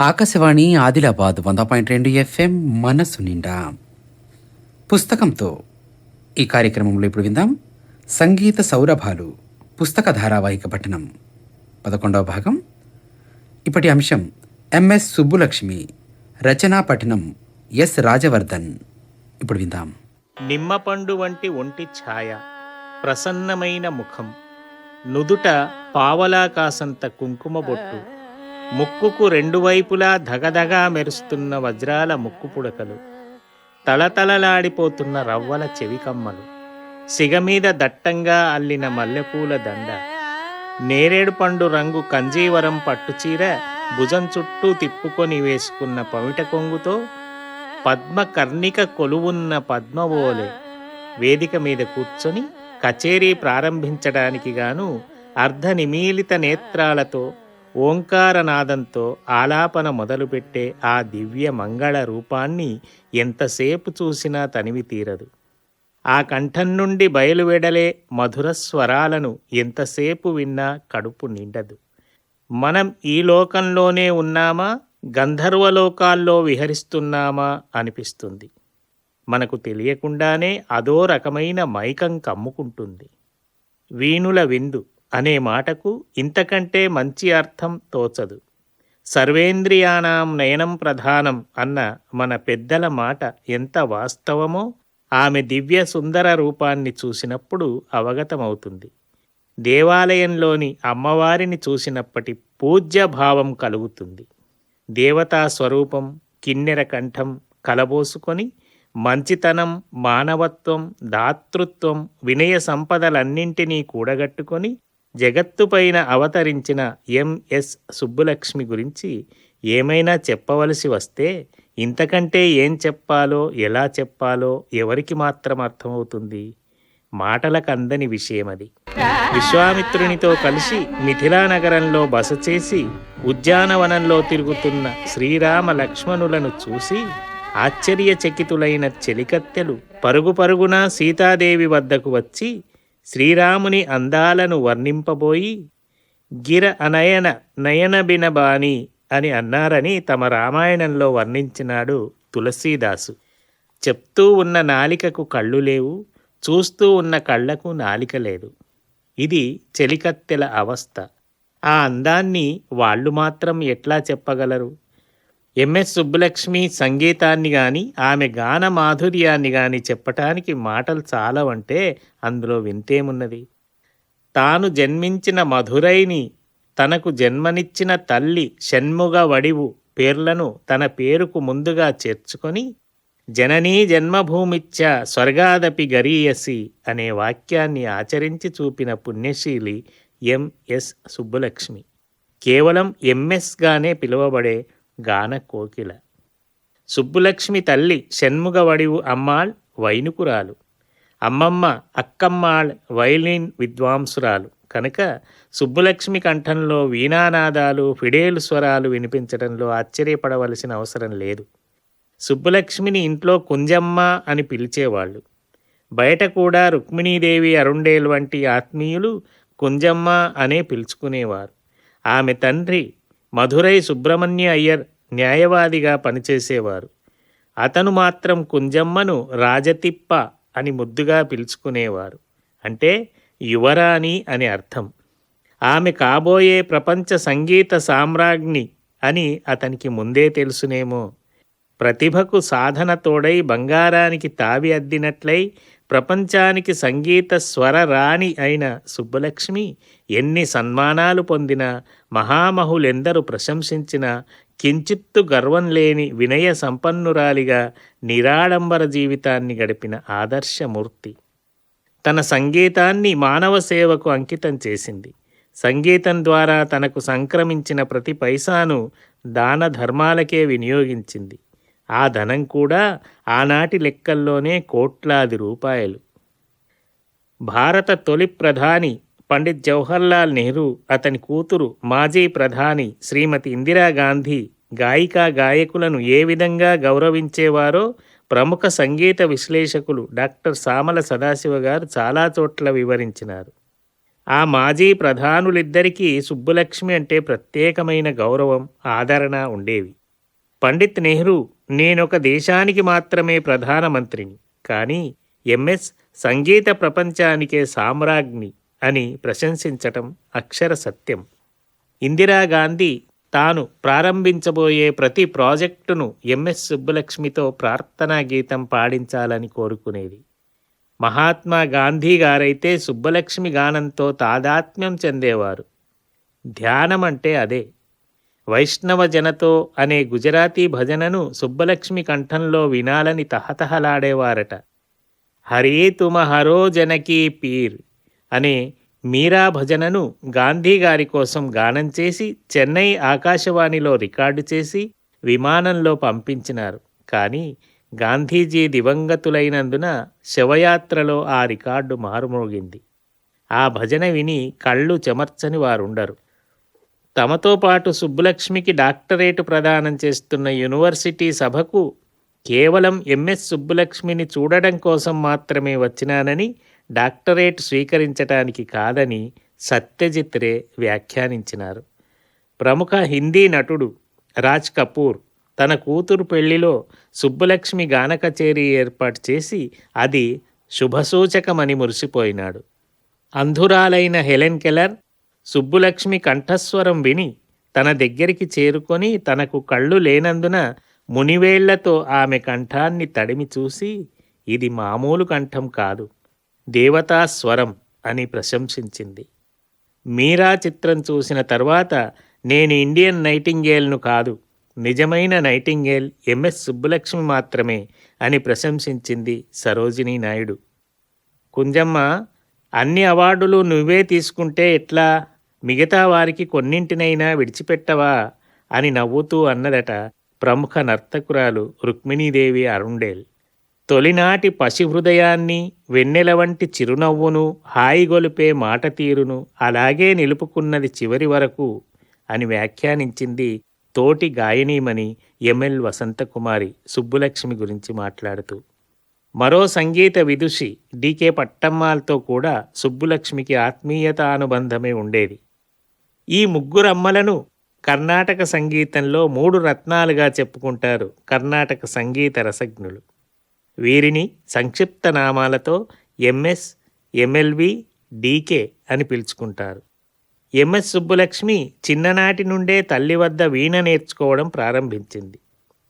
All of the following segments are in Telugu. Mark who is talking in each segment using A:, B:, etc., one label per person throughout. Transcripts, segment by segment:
A: ఆకాశవాణి ఆదిలాబాద్ వంద పాయింట్ రెండు ఎఫ్ఎం మనసు నిండా. పుస్తకంతో ఈ కార్యక్రమంలో ఇప్పుడు విందాం. సంగీత సౌరభాలు పుస్తక ధారావాహిక పట్టణం పదకొండవ భాగం. ఇప్పటి అంశం ఎంఎస్ సుబ్బులక్ష్మి రచనా పఠనం ఎస్ రాజవర్ధన్. ఇప్పుడు విందాం.
B: నిమ్మపండు వంటి ఒంటి ఛాయ ప్రసన్నమైన ముఖం నుదుట పావలా కాసంత కుంకుమ బొట్టు. ముక్కుకు రెండు వైపులా ధగధగా మెరుస్తున్న వజ్రాల ముక్కు పుడకలు తళతళలాడిపోతున్న రవ్వల చెవికమ్మలు సిగమీద దట్టంగా అల్లిన మల్లెపూల దండ నేరేడు పండు రంగు కంజీవరం పట్టుచీర భుజం చుట్టూ తిప్పుకొని వేసుకున్న పమిట కొంగుతో పద్మ కర్ణిక కొలువున్న పద్మవోలే వేదిక మీద కూర్చొని కచేరీ ప్రారంభించడానికి గాను అర్ధ నిమీలిత నేత్రాలతో ఓంకారనాదంతో ఆలాపన మొదలుపెట్టే ఆ దివ్య మంగళ రూపాన్ని ఎంతసేపు చూసినా తనివి తీరదు. ఆ కంఠం నుండి బయలువెడలే మధుర స్వరాలను ఎంతసేపు విన్నా కడుపు నిండదు. మనం ఈ లోకంలోనే ఉన్నామా? గంధర్వలోకాల్లో విహరిస్తున్నామా? అనిపిస్తుంది. మనకు తెలియకుండానే అదో రకమైన మైకం కమ్ముకుంటుంది. వీణుల విందు. అనే మాటకు ఇంతకంటే మంచి అర్థం తోచదు. సర్వేంద్రియాణం నయనం ప్రధానం అన్న మన పెద్దల మాట ఎంత వాస్తవమో ఆమె దివ్య సుందర రూపాన్ని చూసినప్పుడు అవగతమవుతుంది. దేవాలయంలోని అమ్మవారిని చూసినప్పటి పూజ్య భావం కలుగుతుంది. దేవతా స్వరూపం కిన్నెర కంఠం కలబోసుకొని మంచితనం మానవత్వం దాతృత్వం వినయ సంపదలన్నింటినీ కూడగట్టుకొని జగత్తుపైన అవతరించిన ఎంఎస్ సుబ్బులక్ష్మి గురించి ఏమైనా చెప్పవలసి వస్తే ఇంతకంటే ఏం చెప్పాలో ఎలా చెప్పాలో ఎవరికి మాత్రం అర్థమవుతుంది? మాటలకందని విషయమది. విశ్వామిత్రునితో కలిసి మిథిలా నగరంలో బస చేసి ఉద్యానవనంలో తిరుగుతున్న శ్రీరామ లక్ష్మణులను చూసి ఆశ్చర్యచకితులైన చెలికత్తెలు పరుగు పరుగున సీతాదేవి వద్దకు వచ్చి శ్రీరాముని అందాలను వర్ణింపబోయి గిర అనయన నయన బినబాని అని అన్నారని తమ రామాయణంలో వర్ణించినాడు తులసీదాసు. చెప్తూ ఉన్న నాలికకు కళ్ళు లేవు చూస్తూ ఉన్న కళ్ళకు నాలిక లేదు. ఇది చెలికత్తెల అవస్థ. ఆ అందాన్ని వాళ్ళు మాత్రం ఎట్లా చెప్పగలరు? ఎంఎస్ సుబ్బలక్ష్మి సంగీతాన్ని గాని ఆమె గాన మాధుర్యాన్ని గాని చెప్పటానికి మాటలు చాలవంటే అందులో వింతేమున్నది? తాను జన్మించిన మధురైని తనకు జన్మనిచ్చిన తల్లి షణ్ముగ వడివు పేర్లను తన పేరుకు ముందుగా చేర్చుకొని జననీ జన్మభూమిచ్చ స్వర్గాదపి గరీయసి అనే వాక్యాన్ని ఆచరించి చూపిన పుణ్యశీలి ఎంఎస్ సుబ్బలక్ష్మి. కేవలం ఎంఎస్గానే పిలువబడే గాన కోకిల. సుబ్బులక్ష్మి తల్లి షణ్ముగవడివు అమ్మాళ్ వైనుకురాలు. అమ్మమ్మ అక్కమ్మాళ్ వైలిన్ విద్వాంసురాలు. కనుక సుబ్బులక్ష్మి కంఠంలో వీణానాదాలు ఫిడేలు స్వరాలు వినిపించడంలో ఆశ్చర్యపడవలసిన అవసరం లేదు. సుబ్బులక్ష్మిని ఇంట్లో కుంజమ్మ అని పిలిచేవాళ్ళు. బయట కూడా రుక్మిణీదేవి అరుండేలు వంటి ఆత్మీయులు కుంజమ్మ అనే పిలుచుకునేవారు. ఆమె తండ్రి మధురై సుబ్రహ్మణ్య అయ్యర్ న్యాయవాదిగా పనిచేసేవారు. అతను మాత్రం కుంజమ్మను రాజతిప్ప అని ముద్దుగా పిలుచుకునేవారు. అంటే యువరాణి అని అర్థం. ఆమె కాబోయే ప్రపంచ సంగీత సామ్రాజ్ఞి అని అతనికి ముందే తెలుసునేమో. ప్రతిభకు సాధన తోడై బంగారానికి తావి అద్దినట్లై ప్రపంచానికి సంగీత స్వర రాణి అయిన సుబ్బలక్ష్మి ఎన్ని సన్మానాలు పొందినా మహామహులెందరూ ప్రశంసించినా కించిత్తు గర్వం లేని వినయ సంపన్నురాలిగా నిరాడంబర జీవితాన్ని గడిపిన ఆదర్శమూర్తి. తన సంగీతాన్ని మానవ సేవకు అంకితం చేసింది. సంగీతం ద్వారా తనకు సంక్రమించిన ప్రతి పైసాను దాన ధర్మాలకే వినియోగించింది. ఆ ధనం కూడా ఆనాటి లెక్కల్లోనే కోట్లాది రూపాయలు. భారత తొలి ప్రధాని పండిత్ జవహర్లాల్ నెహ్రూ అతని కూతురు మాజీ ప్రధాని శ్రీమతి ఇందిరాగాంధీ గాయికా గాయకులను ఏ విధంగా గౌరవించేవారో ప్రముఖ సంగీత విశ్లేషకులు డాక్టర్ సామల సదాశివ గారు చాలా చోట్ల వివరించినారు. ఆ మాజీ ప్రధానులిద్దరికీ సుబ్బులక్ష్మి అంటే ప్రత్యేకమైన గౌరవం ఆదరణ ఉండేవి. పండిత్ నెహ్రూ నేనొక దేశానికి మాత్రమే ప్రధానమంత్రిని కానీ ఎంఎస్ సంగీత ప్రపంచానికే సామ్రాజ్ఞి అని ప్రశంసించటం అక్షర సత్యం. ఇందిరాగాంధీ తాను ప్రారంభించబోయే ప్రతి ప్రాజెక్టును ఎంఎస్ సుబ్బలక్ష్మితో ప్రార్థనా గీతం పాడించాలని కోరుకునేది. మహాత్మా గాంధీ గారైతే సుబ్బలక్ష్మి గానంతో తాదాత్మ్యం చెందేవారు. ధ్యానం అంటే అదే. వైష్ణవ జనతో అనే గుజరాతీ భజనను సుబ్బలక్ష్మి కంఠంలో వినాలని తహతహలాడేవారట. హరే తుమ హరో జనకీ పీర్ అనే మీరా భజనను గాంధీ గారి కోసం గానం చేసి చెన్నై ఆకాశవాణిలో రికార్డు చేసి విమానంలో పంపించినారు. కానీ గాంధీజీ దివంగతులైనందున శవయాత్రలో ఆ రికార్డు మారుమోగింది. ఆ భజన విని కళ్ళు చెమర్చని వారుండరు. తమతో పాటు సుబ్బులక్ష్మికి డాక్టరేటు ప్రదానం చేస్తున్న యూనివర్సిటీ సభకు కేవలం ఎంఎస్ సుబ్బులక్ష్మిని చూడడం కోసం మాత్రమే వచ్చినానని డాక్టరేట్ స్వీకరించటానికి కాదని సత్యజిత్ రే వ్యాఖ్యానించినారు. ప్రముఖ హిందీ నటుడు రాజ్ కపూర్ తన కూతురు పెళ్ళిలో సుబ్బులక్ష్మి గాన కచేరీ ఏర్పాటు చేసి అది శుభసూచకమని మురిసిపోయినాడు. అంధురాలైన హెలెన్ కెలర్ సుబ్బులక్ష్మి కంఠస్వరం విని తన దగ్గరికి చేరుకొని తనకు కళ్ళు లేనందున మునివేళ్ళతో ఆమె కంఠాన్ని తడిమి చూసి ఇది మామూలు కంఠం కాదు దేవతా స్వరం అని ప్రశంసించింది. మీరా చిత్రం చూసిన తర్వాత నేను ఇండియన్ నైటింగేల్ను కాదు నిజమైన నైటింగేల్ ఎంఎస్ సుబ్బులక్ష్మి మాత్రమే అని ప్రశంసించింది సరోజినీ నాయుడు. కుంజమ్మ అన్ని అవార్డులు నువ్వే తీసుకుంటే ఎట్లా? మిగతా వారికి కొన్నింటినైనా విడిచిపెట్టవా? అని నవ్వుతూ అన్నదట ప్రముఖ నర్తకురాలు రుక్మిణీదేవి అరుండేల్. తొలినాటి పసిహృదయాన్ని వెన్నెల వంటి చిరునవ్వును హాయిగొలిపే మాట తీరును అలాగే నిలుపుకున్నది చివరి వరకు అని వ్యాఖ్యానించింది తోటి గాయనీమణి ఎంఎల్ వసంతకుమారి సుబ్బులక్ష్మి గురించి మాట్లాడుతూ. మరో సంగీత విదుషి డికే పట్టమ్మాల్తో కూడా సుబ్బులక్ష్మికి ఆత్మీయత అనుబంధమే ఉండేది. ఈ ముగ్గురమ్మలను కర్ణాటక సంగీతంలో మూడు రత్నాలుగా చెప్పుకుంటారు కర్ణాటక సంగీత రసజ్ఞులు. వీరిని సంక్షిప్త నామాలతో ఎంఎస్ ఎంఎల్వి డీకే అని పిలుచుకుంటారు. ఎంఎస్ సుబ్బులక్ష్మి చిన్ననాటి నుండే తల్లి వద్ద వీణ నేర్చుకోవడం ప్రారంభించింది.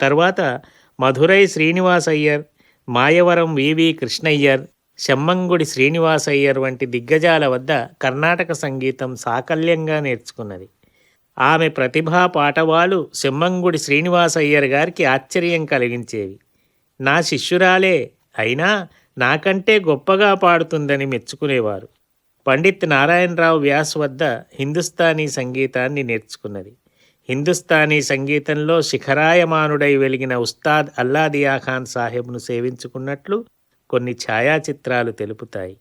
B: తర్వాత మధురై శ్రీనివాసయ్యర్ మాయవరం వివి కృష్ణయ్యర్ శమ్మంగుడి శ్రీనివాసయ్యర్ వంటి దిగ్గజాల వద్ద కర్ణాటక సంగీతం సాకల్యంగా నేర్చుకున్నది. ఆమె ప్రతిభా పాటవాలు శమ్మంగుడి శ్రీనివాసయ్యర్ గారికి ఆశ్చర్యం కలిగించేవి. నా శిష్యురాలే అయినా నాకంటే గొప్పగా పాడుతుందని మెచ్చుకునేవారు. పండిత్ నారాయణరావు వ్యాస్ వద్ద హిందుస్థానీ సంగీతాన్ని నేర్చుకున్నది. హిందుస్థానీ సంగీతంలో శిఖరాయమానుడై వెలిగిన ఉస్తాద్ అల్లాదియా ఖాన్ సాహెబ్ను సేవించుకున్నట్లు కొన్ని ఛాయాచిత్రాలు తెలుపుతాయి.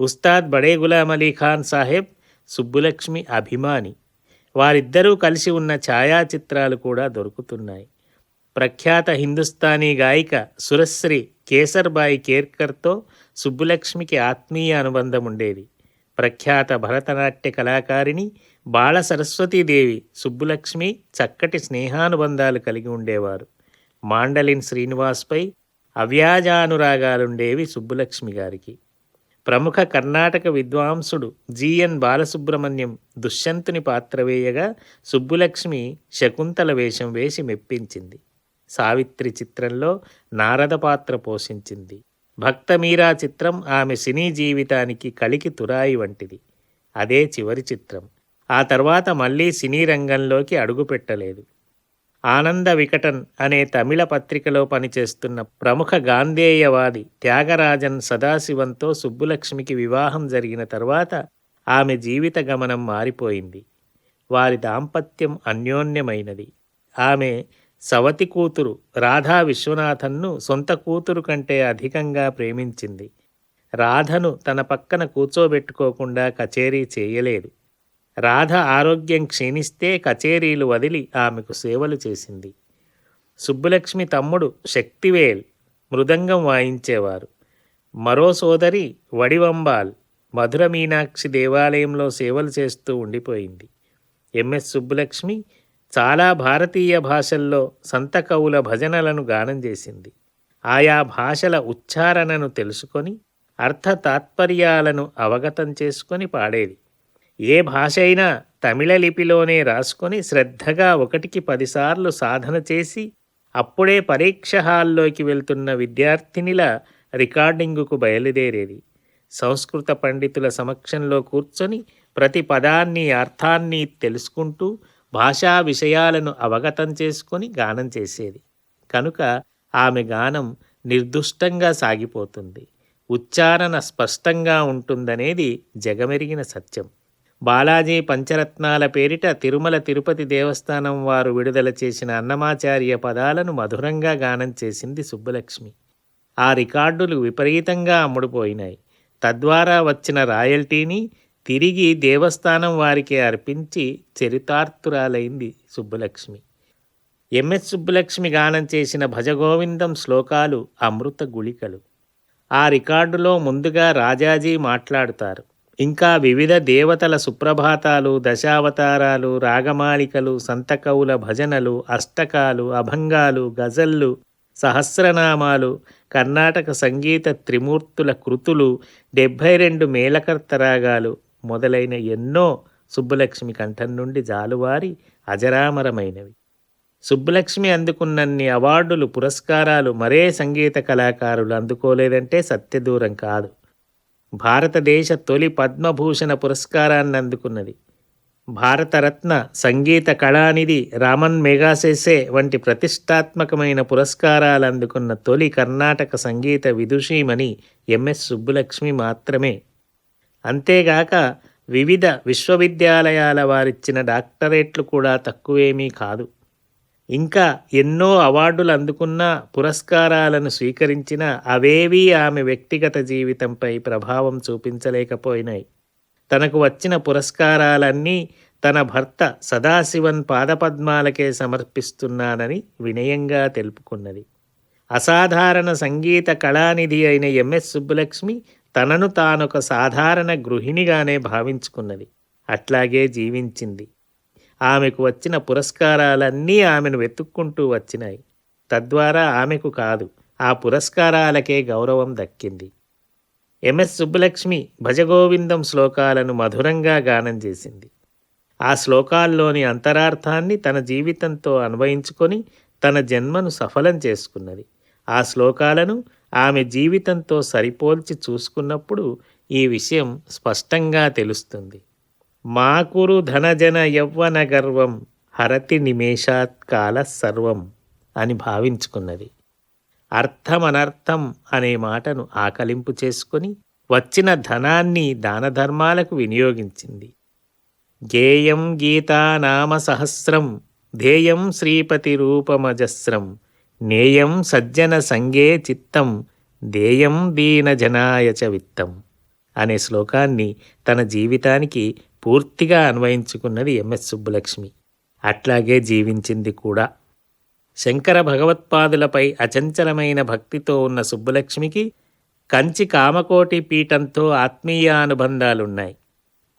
B: ఉస్తాద్ బడే గులాం అలీ ఖాన్ సాహెబ్ సుబ్బులక్ష్మి అభిమాని. వారిద్దరూ కలిసి ఉన్న ఛాయాచిత్రాలు కూడా దొరుకుతున్నాయి. ప్రఖ్యాత హిందుస్థానీ గాయిక సురశ్రీ కేసర్బాయి కేర్కర్తో సుబ్బులక్ష్మికి ఆత్మీయ అనుబంధం ఉండేది ప్రఖ్యాత భరతనాట్య కళాకారిణి బాల సరస్వతీదేవి సుబ్బులక్ష్మి చక్కటి స్నేహానుబంధాలు కలిగి ఉండేవారు. మాండలిన్ శ్రీనివాస్పై అవ్యాజానురాగాలుండేవి సుబ్బులక్ష్మి గారికి. ప్రముఖ కర్ణాటక విద్వాంసుడు జిఎన్ బాలసుబ్రహ్మణ్యం దుష్యంతుని పాత్ర వేయగా సుబ్బులక్ష్మి శకుంతల వేషం వేసి మెప్పించింది. సావిత్రి చిత్రంలో నారద పాత్ర పోషించింది. భక్తమీరా చిత్రం ఆమె సినీ జీవితానికి కలికి తురాయి వంటిది. అదే చివరి చిత్రం. ఆ తర్వాత మళ్ళీ సినీ రంగంలోకి అడుగుపెట్టలేదు ఆనంద వికటన్ అనే తమిళ పత్రికలో పనిచేస్తున్న ప్రముఖ గాంధేయవాది త్యాగరాజన్ సదాశివంతో సుబ్బులక్ష్మికి వివాహం జరిగిన తర్వాత ఆమె జీవిత గమనం మారిపోయింది. వారి దాంపత్యం అన్యోన్యమైనది. ఆమె సవతి కూతురు రాధా విశ్వనాథన్ను సొంత కూతురు కంటే అధికంగా ప్రేమించింది. రాధను తన పక్కన కూర్చోబెట్టుకోకుండా కచేరీ చేయలేదు. రాధ ఆరోగ్యం క్షీణిస్తే కచేరీలు వదిలి ఆమెకు సేవలు చేసింది. సుబ్బులక్ష్మి తమ్ముడు శక్తివేల్ మృదంగం వాయించేవారు. మరో సోదరి వడివంబాల్ మధుర మీనాక్షి దేవాలయంలో సేవలు చేస్తూ ఉండిపోయింది. ఎంఎస్ సుబ్బులక్ష్మి చాలా భారతీయ భాషల్లో సంత కవుల భజనలను గానం చేసింది. ఆయా భాషల ఉచ్చారణను తెలుసుకొని అర్థ తాత్పర్యాలను అవగతం చేసుకొని పాడేది. ఏ భాష అయినా తమిళ లిపిలోనే రాసుకొని శ్రద్ధగా ఒకటికి పదిసార్లు సాధన చేసి అప్పుడే పరీక్ష హాల్లోకి వెళ్తున్న విద్యార్థినిల రికార్డింగుకు బయలుదేరేది. సంస్కృత పండితుల సమక్షంలో కూర్చొని ప్రతి పదాన్ని అర్థాన్ని తెలుసుకుంటూ భాషా విషయాలను అవగతం చేసుకొని గానం చేసేది. కనుక ఆమె గానం నిర్దుష్టంగా సాగిపోతుంది. ఉచ్చారణ స్పష్టంగా ఉంటుందనేది జగమెరిగిన సత్యం. బాలాజీ పంచరత్నాల పేరిట తిరుమల తిరుపతి దేవస్థానం వారు విడుదల చేసిన అన్నమాచార్య పదాలను మధురంగా గానం చేసింది సుబ్బలక్ష్మి. ఆ రికార్డులు విపరీతంగా అమ్ముడుపోయినాయి. తద్వారా వచ్చిన రాయల్టీని తిరిగి దేవస్థానం వారికి అర్పించి చరితార్థురాలైంది సుబ్బలక్ష్మి. ఎంఎస్ సుబ్బలక్ష్మి గానం చేసిన భజగోవిందం శ్లోకాలు అమృత గుళికలు. ఆ రికార్డులో ముందుగా రాజాజీ మాట్లాడుతారు. ఇంకా వివిధ దేవతల సుప్రభాతాలు దశావతారాలు రాగమాలికలు సంతకవుల భజనలు అష్టకాలు అభంగాలు గజల్లు సహస్రనామాలు కర్ణాటక సంగీత త్రిమూర్తుల కృతులు డెబ్భై రెండు మేలకర్త రాగాలు మొదలైన ఎన్నో సుబ్బలక్ష్మి కంఠం నుండి జాలువారి అజరామరమైనవి. సుబ్బలక్ష్మి అందుకున్నన్ని అవార్డులు పురస్కారాలు మరే సంగీత కళాకారులు అందుకోలేదంటే సత్యదూరం కాదు. భారతదేశ తొలి పద్మభూషణ పురస్కారాన్ని అందుకున్నది భారతరత్న సంగీత కళానిధి రామన్ మెగాసెసే వంటి ప్రతిష్టాత్మకమైన పురస్కారాలు అందుకున్న తొలి కర్ణాటక సంగీత విదుషీమణి ఎంఎస్ సుబ్బులక్ష్మి మాత్రమే. అంతేగాక వివిధ విశ్వవిద్యాలయాల వారిచ్చిన డాక్టరేట్లు కూడా తక్కువేమీ కాదు. ఇంకా ఎన్నో అవార్డులు అందుకున్న పురస్కారాలను స్వీకరించిన అవేవీ ఆమె వ్యక్తిగత జీవితంపై ప్రభావం చూపించలేకపోయినాయి. తనకు వచ్చిన పురస్కారాలన్నీ తన భర్త సదాశివన్ పాదపద్మాలకే సమర్పిస్తున్నానని వినయంగా తెలుపుకున్నది. అసాధారణ సంగీత కళానిధి అయిన ఎంఎస్ సుబ్బలక్ష్మి తనను తానొక సాధారణ గృహిణిగానే భావించుకున్నది. అట్లాగే జీవించింది. ఆమెకు వచ్చిన పురస్కారాలన్నీ ఆమెను వెతుక్కుంటూ వచ్చినాయి. తద్వారా ఆమెకు కాదు ఆ పురస్కారాలకే గౌరవం దక్కింది. ఎంఎస్ సుబ్బలక్ష్మి భజగోవిందం శ్లోకాలను మధురంగా గానం చేసింది. ఆ శ్లోకాల్లోని అంతరార్థాన్ని తన జీవితంతో అన్వయించుకొని తన జన్మను సఫలం చేసుకున్నది. ఆ శ్లోకాలను ఆమె జీవితంతో సరిపోల్చి చూసుకున్నప్పుడు ఈ విషయం స్పష్టంగా తెలుస్తుంది. మాకురు ధనజన యవ్వన గర్వం హరతి నిమేషాత్కాల సర్వం అని భావించుకున్నది. అర్థమనర్థం అనే మాటను ఆకలింపు చేసుకొని వచ్చిన ధనాన్ని దానధర్మాలకు వినియోగించింది. గేయం గీతానామ సహస్రం ధ్యేయం శ్రీపతి రూపమజస్రం నేయం సజ్జన సంగే చిత్తం దేయం దీనజనాయ చ విత్తం అనే శ్లోకాన్ని తన జీవితానికి పూర్తిగా అన్వయించుకున్నది ఎంఎస్ సుబ్బలక్ష్మి. అట్లాగే జీవించింది కూడా. శంకర భగవత్పాదులపై అచంచలమైన భక్తితో ఉన్న సుబ్బలక్ష్మికి కంచి కామకోటి పీఠంతో ఆత్మీయ అనుబంధాలున్నాయి.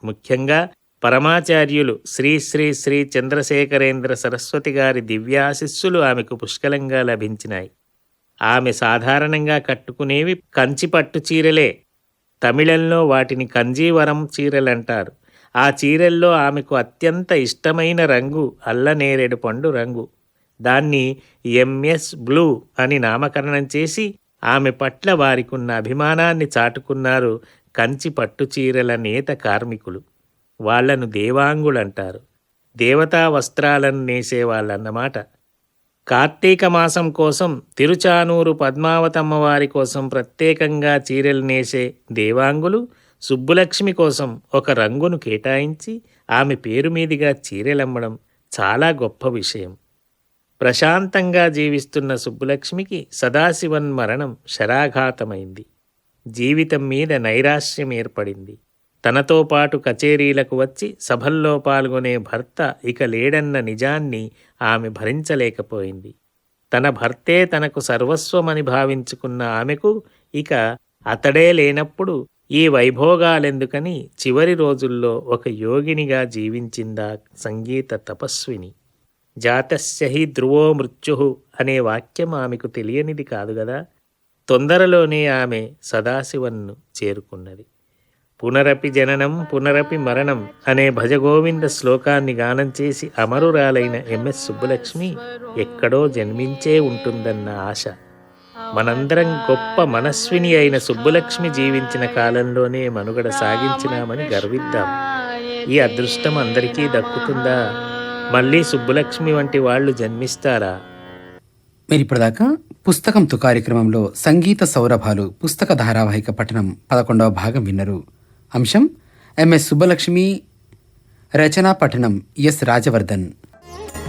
B: ముఖ్యంగా పరమాచార్యులు శ్రీ శ్రీ శ్రీ చంద్రశేఖరేంద్ర సరస్వతి గారి దివ్యాశిస్సులు ఆమెకు పుష్కలంగా లభించినాయి. ఆమె సాధారణంగా కట్టుకునేవి కంచి పట్టు చీరలే. తమిళంలో వాటిని కంజీవరం చీరలంటారు. ఆ చీరల్లో ఆమెకు అత్యంత ఇష్టమైన రంగు అల్లనేరేడు పండు రంగు. దాన్ని ఎంఎస్ బ్లూ అని నామకరణం చేసి ఆమె పట్ల వారికున్న అభిమానాన్ని చాటుకున్నారు కంచి పట్టు చీరల నేత కార్మికులు. వాళ్ళను దేవాంగులంటారు. దేవతా వస్త్రాలను నేసేవాళ్ళన్నమాట కార్తీక మాసం కోసం తిరుచానూరు పద్మావతమ్మ వారి కోసం ప్రత్యేకంగా చీరలు నేసే దేవాంగులు సుబ్బులక్ష్మి కోసం ఒక రంగును కేటాయించి ఆమె పేరు మీదుగా చీరెలమ్మడం చాలా గొప్ప విషయం. ప్రశాంతంగా జీవిస్తున్న సుబ్బులక్ష్మికి సదాశివన్ మరణం శరాఘాతమైంది. జీవితం మీద నైరాశ్యం ఏర్పడింది. తనతో పాటు కచేరీలకు వచ్చి సభల్లో పాల్గొనే భర్త ఇక లేడన్న నిజాన్ని ఆమె భరించలేకపోయింది. తన భర్తే తనకు సర్వస్వమని భావించుకున్న ఆమెకు ఇక అతడే లేనప్పుడు ఈ వైభోగాలెందుకని చివరి రోజుల్లో ఒక యోగినిగా జీవించిందా సంగీత తపస్విని. జాతస్య హి ధ్రువో మృత్యు అనే వాక్యం ఆమెకు తెలియనిది కాదు కదా తొందరలోనే ఆమె సదాశివన్ను చేరుకున్నది. పునరపి జననం పునరపి మరణం అనే భజగోవింద శ్లోకాన్ని గానం చేసి అమరురాలైన ఎంఎస్ సుబ్బలక్ష్మి ఎక్కడో జన్మించే ఉంటుందన్న ఆశ. మనందరం గొప్ప మనస్విని అయిన సుబ్బలక్ష్మి జీవించిన కాలంలోనే మనుగడ సాగించినామని గర్విద్దాం. ఈ అదృష్టం అందరికీ దక్కుతుందా? మళ్ళీ సుబ్బలక్ష్మి వంటి వాళ్ళు జన్మిస్తారా?
A: మీరు ఇప్పటిదాకా పుస్తకంతో కార్యక్రమంలో సంగీత సౌరభాలు పుస్తక ధారావాహిక పఠనం పదకొండవ భాగం విన్నరు. అంశం ఎంఎస్ సుబ్బలక్ష్మి రచనా పఠనం ఎస్ రాజవర్ధన్.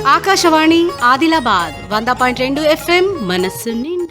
C: ఆకాశవాణి ఆదిలాబాద్ వంద పాయింట్ రెండు ఎఫ్ఎం మనస్సు నిండా